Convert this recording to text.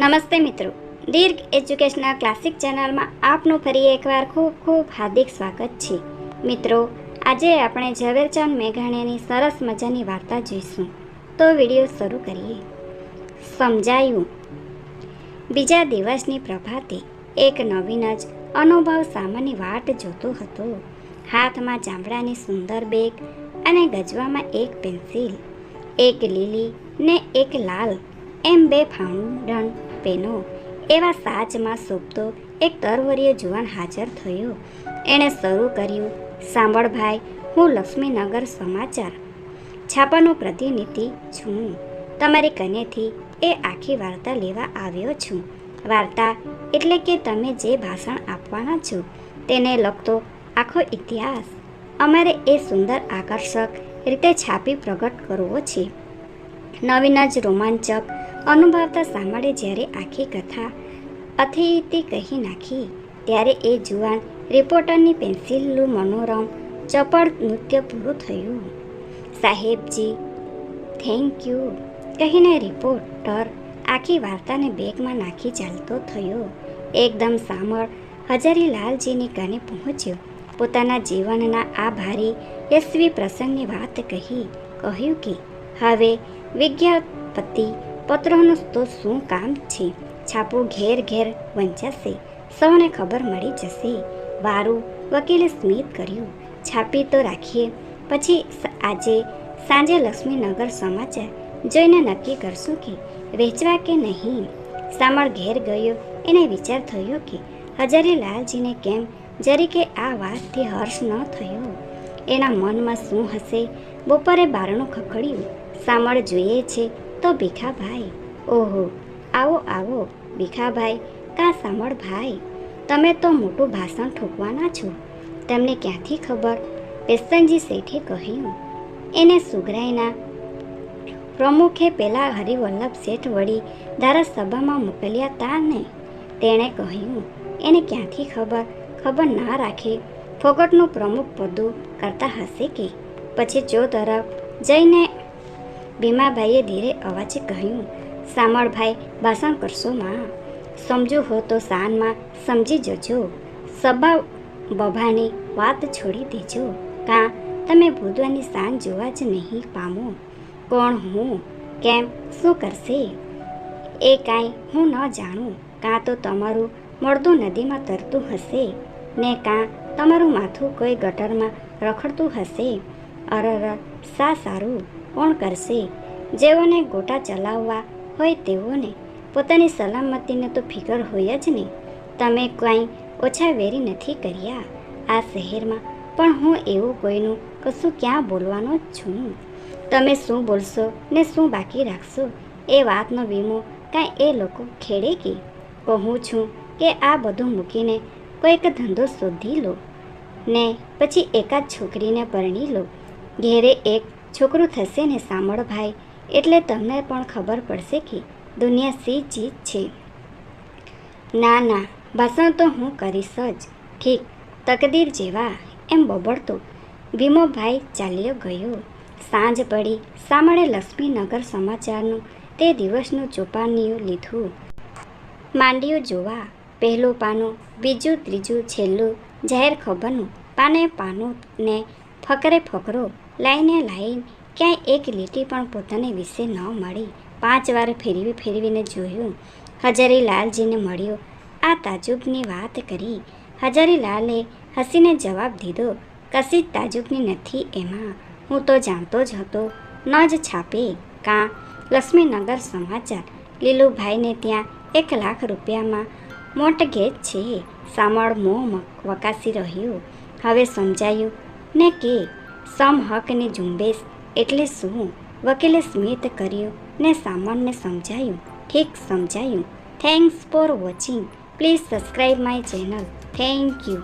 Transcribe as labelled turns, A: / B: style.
A: નમસ્તે મિત્રો. દીર્ઘ educational classic ચેનલમાં આપનું ફરી એકવાર ખૂબ ખૂબ હાર્દિક સ્વાગત છે. મિત્રો, આજે આપણે ઝવેરચંદ મેઘાણીની સરસ મજાની વાર્તા જોઈશું. તો વીડિયો શરૂ કરીએ. સમજાયું. બીજા દિવસની પ્રભાતે એક નવીન જ અનુભવ સામાની વાટ જોતો હતો. હાથમાં ચામડાની સુંદર બેગ અને ગજવામાં એક પેન્સિલ, એક લીલી ને એક લાલ, એમ બે ફાઉન્ડન પેનો એવા સાચમાં શોભતો એક તરવરીય જુવાન હાજર થયો. એણે શરૂ કર્યું, સાંભળ ભાઈ, હું લક્ષ્મીનગર સમાચાર. છાપાનું પ્રતિનિધિ છું. તમારી કનેથી એ આખી વાર્તા લેવા આવ્યો છું. વાર્તા એટલે કે તમે જે ભાષણ આપવાના છો, તેને લગતો આખો ઇતિહાસ. અમારે એ સુંદર આકર્ષક રીતે છાપી પ્રગટ કરવો છે. નવીન જ રોમાંચક અનુભવતા સાંભળે જ્યારે આખી કથા અથિતી કહી નાખી, ત્યારે એ જુવાન રિપોર્ટરની પેન્સિલનું મનોરમ ચપળ નૃત્ય પૂરું થયું. સાહેબજી થેન્ક યુ કહીને રિપોર્ટર આખી વાર્તાને બેગમાં નાખી ચાલતો થયો. એકદમ સામળ હજારીલાલજીની કાને પહોંચ્યો. પોતાના જીવનના આ ભારી યશવી પ્રસંગની વાત કહી, કહ્યું કે, હવે વિજ્ઞાપતિ પત્રોનું તો શું કામ છે? છાપું ઘેર ઘેર વંચાશે, સૌને ખબર મળી જશે. વારું વકીલે સ્મિત કર્યું, છાપી તો રાખીએ. પછી આજે સાંજે લક્ષ્મીનગર સમાચાર જોઈને નક્કી કરશું કે વેચવા કે નહીં? સામળ ઘેર ગયો, એને વિચાર થયો કે હજારીલાલજીને કેમ જરીકે આ વાતથી હર્ષ ન થયો? એના મનમાં શું હશે? બપોરે બારણું ખખડ્યું. સામળ જોઈએ છે તો ભીખાભાઈ, ઓહો, આવો આવો, ભીખાભાઈ, કા સાંભળ ભાઈ, તમે તો મોટું ભાષણ ઠોકવાના છો. તમને ક્યાંથી ખબર? પેસનજી શેઠે કહ્યું. એને સુગરાઈના પ્રમુખે પેલા હરિવલ્લભ શેઠ વળી ધારાસભામાં મોકલ્યા તા ને? તેણે કહ્યું, એને ક્યાંથી ખબર? ખબર ના રાખે. ફોગટનું પ્રમુખ પદું કરતા હશે કે? પછી ચો તરફ જઈને ભીમાભાઈએ ધીરે અવાજે કહ્યું, સામળભાઈ ભાષણ કરશો માં? સમજો હો તો શાનમાં સમજી જજો. સભા બભાની વાત છોડી દેજો. કાં તમે ભૂદવાની શાન જોવા જ નહીં પામો? કોણ હું? કેમ? શું કરશે? એ કાંઈ હું ન જાણું. કાં તો તમારું મળતું નદીમાં તરતું હશે? ને કાં તમારું માથું કોઈ ગટરમાં રખડતું હશે? અરર, સા સારું? કોણ કરશે? જેઓને ગોટા ચલાવવા હોય તેઓને પોતાની સલામતીને તો ફિકર હોય જ નહીં તમે કંઈ ઓછા વેરી નથી કર્યા. આ શહેરમાં પણ હું એવું કોઈનું કશું ક્યાં બોલવાનો જ છું. તમે શું બોલશો ને શું બાકી રાખશો? એ વાતનો વીમો કાંઈ એ લોકો ખેડે કે? કહું છું કે આ બધું મૂકીને કોઈક ધંધો શોધી લો ને પછી એકાદ છોકરીને પરણી લો. ઘેરે એક છોકરું થશે ને સાંભળ ભાઈ એટલે તમને પણ ખબર પડશે કે દુનિયા સી ચીજ છે. ના ના, ભાષણ તો હું કરીશ જ. ઠીક, તકદીર જેવા એમ બબડતો ભીમોભાઈ ચાલ્યો ગયો. સાંજ પડી સામણે લક્ષ્મીનગર સમાચારનું તે દિવસનું ચોપાનિયું લીધું. માંડ્યું જોવા, પહેલું પાનું, બીજું ત્રીજું છેલ્લું, જાહેર ખબરનું પાને પાનું ને ફકરે ફકરો લાઈને લાઈન ક્યાંય એક લીટી પણ પોતાને વિશે ન મળી. પાંચ વાર ફેરવી ફેરવીને જોયું. હજારીલાલજીને મળ્યો. આ તાજુબની વાત કરી. હજારીલાલે હસીને જવાબ દીધો. કશી જ તાજુબની નથી એમાં. હું તો જાણતો જ હતો. ન જ છાપે. કાં? લક્ષ્મીનગર સમાચાર. લીલુભાઈને ત્યાં એક લાખ રૂપિયામાં મોટગેજ છે. સામળ મોં, વકાસી રહ્યું. હવે સમજાયું. ને કે સમહકની ઝુંબેશ એટલે શું? વકીલે સ્મિત કર્યું ને સામાનને સમજાયું. ઠીક સમજાયું. Thanks for watching please subscribe my channel thank you